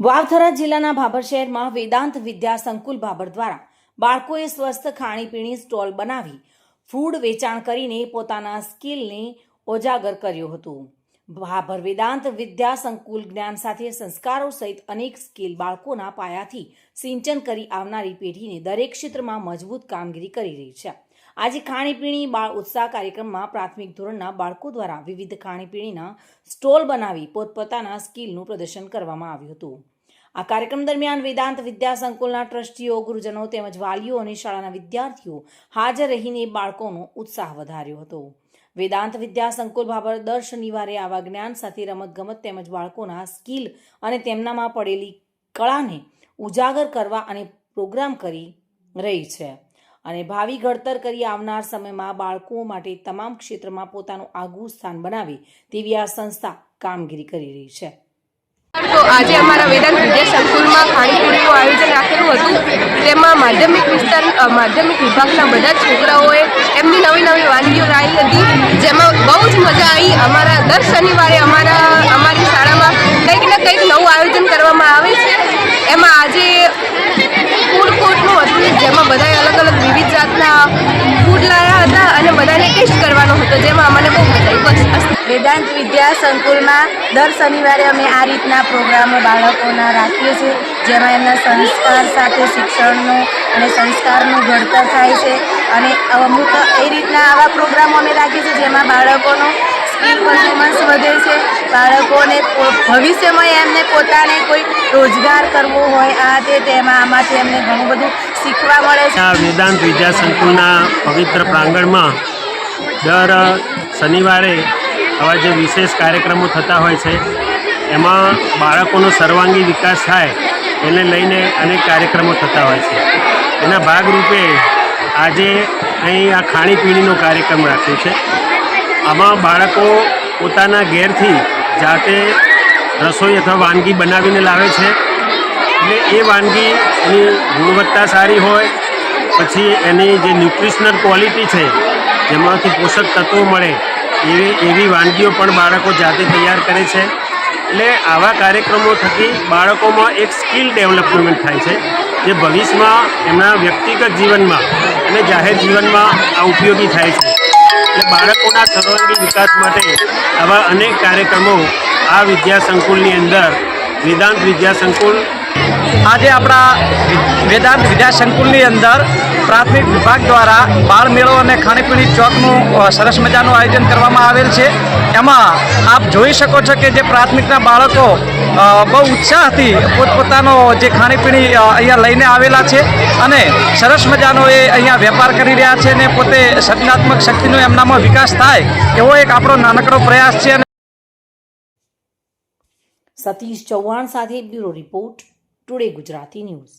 વાવથરા જિલ્લાના ભાભર શહેરમાં વેદાંત વિદ્યા સંકુલ ભાભર દ્વારા બાળકોએ સ્વસ્થ ખાણીપીણી સ્ટોલ બનાવી ફૂડ વેચાણ કરીને પોતાના સ્કિલને ઉજાગર કર્યું હતું. ભાભર વેદાંત વિદ્યા સંકુલ જ્ઞાન સાથે સંસ્કારો સહિત અનેક સ્કિલ બાળકોના પાયાથી સિંચન કરી આવનારી પેઢીને દરેક ક્ષેત્રમાં મજબૂત કામગીરી કરી રહી છે. આજે ખાણીપીણી બાળ ઉત્સાહ કાર્યક્રમમાં પ્રાથમિક ધોરણના બાળકો દ્વારા વિવિધ ખાણીપીણીના સ્ટોલ બનાવી પોતપોતાના સ્કિલનું પ્રદર્શન કરવામાં આવ્યું હતું. આ કાર્યક્રમ દરમિયાન વેદાંત વિદ્યા સંકુલના ટ્રસ્ટીઓ, ગુરુજનો તેમજ વાલીઓ અને શાળાના વિદ્યાર્થીઓ હાજર રહીને બાળકોનો ઉત્સાહ વધાર્યો હતો. વેદાંત વિદ્યા સંકુલ બાબર દર શનિવારે આવા જ્ઞાન સાથે રમતગમત તેમજ બાળકોના સ્કિલ અને તેમનામાં પડેલી કળાને ઉજાગર કરવા અને પ્રોગ્રામ કરી રહી છે. અને ભાવિ ઘડતર કરી આવનાર સમયમાં બાળકો માટે તમામ ક્ષેત્રમાં પોતાનું આગવું સ્થાન બનાવે તેવી આ સંસ્થા કામગીરી કરી રહી છે. તો આજે અમારા વેદાંત વિદ્યા સંકુલમાં ખાણીપીણીનું આયોજન રાખેલું હતું. તેમાં માધ્યમિક વિસ્તાર માધ્યમિક વિભાગના બધા છોકરાઓએ એમની નવી નવી વાનગીઓ લાવી હતી. જેમાં બહુ જ મજા આવી. અમારા દર શનિવારે અમારા, અમારી શાળામાં કંઈક ને કંઈક નવું આયોજન કરવામાં આવે છે. એમાં આજે ફૂડ કોર્ટનું હતું. જેમાં બધાએ અલગ અલગ વિવિધ જાતના બધાને ટેસ્ટ કરવાનો હતો જેમાં અમને બહુ મજા આવી. વેદાંત વિદ્યા સંકુલમાં દર શનિવારે અમે આ રીતના પ્રોગ્રામો બાળકોના રાખીએ છીએ જેમાં એમના સંસ્કાર સાથે શિક્ષણનું અને સંસ્કારનું ઘડતર થાય છે. અને અમુક એ રીતના આવા પ્રોગ્રામો અમે રાખીએ છીએ જેમાં બાળકોનો સ્કિલ પરફોર્મન્સ વધે છે. બાળકોને ભવિષ્યમાં એમને પોતાને કોઈ રોજગાર કરવો હોય આ તે તેમાં આમાંથી એમને ઘણું બધું શીખવા મળે છે. વેદાંત વિદ્યા સંકુલના પવિત્ર પ્રાંગણમાં દર શનિવારે આવા જે વિશેષ કાર્યક્રમો થતા હોય છે, એમાં બાળકોનો સર્વાંગી વિકાસ થાય એને લઈને અનેક કાર્યક્રમો થતા હોય છે. એના ભાગરૂપે આજે અહીં આ ખાણીપીણીનો કાર્યક્રમ રાખ્યો છે. આમાં બાળકો પોતાના ઘેરથી જાતે રસોઈ અથવા વાનગી બનાવીને લાવે છે. એટલે એ વાનગી એની ગુણવત્તા સારી હોય, પછી એની જે ન્યુટ્રિશનલ ક્વોલિટી છે જેમાંથી પોષક તત્વો મળે, એવી એવી વાનગીઓ પણ બાળકો જાતે તૈયાર કરે છે. એટલે આવા કાર્યક્રમો થકી બાળકોમાં એક સ્કિલ ડેવલપમેન્ટ થાય છે, જે ભવિષ્યમાં એમના વ્યક્તિગત જીવનમાં અને જાહેર જીવનમાં આ ઉપયોગી થાય છે. એટલે બાળકોના સર્વાંગી વિકાસ માટે આવા અનેક કાર્યક્રમો આ વિદ્યા સંકુલની અંદર, વેદાંત વિદ્યા સંકુલ આજે આપણા વેદાંત વિદ્યા સંકુલની અંદર પ્રાથમિક વિભાગ દ્વારા બાળ મેળો અને ખાણીપીણી ચોકનું સરસ મજાનું આયોજન કરવામાં આવેલ છે. એમાં આપ જોઈ શકો છો કે જે પ્રાથમિકના બાળકો બહુ ઉત્સાહથી પોતપોતાનો જે ખાણીપીણી અહીંયા લઈને આવેલા છે અને સરસ મજાનો એ અહીંયા વેપાર કરી રહ્યા છે અને પોતે સર્જનાત્મક શક્તિનો એમનામાં વિકાસ થાય એવો એક આપણો નાનકડો પ્રયાસ છે સતીશ ચૌહાણ સાથે bureau report, today Gujarati news.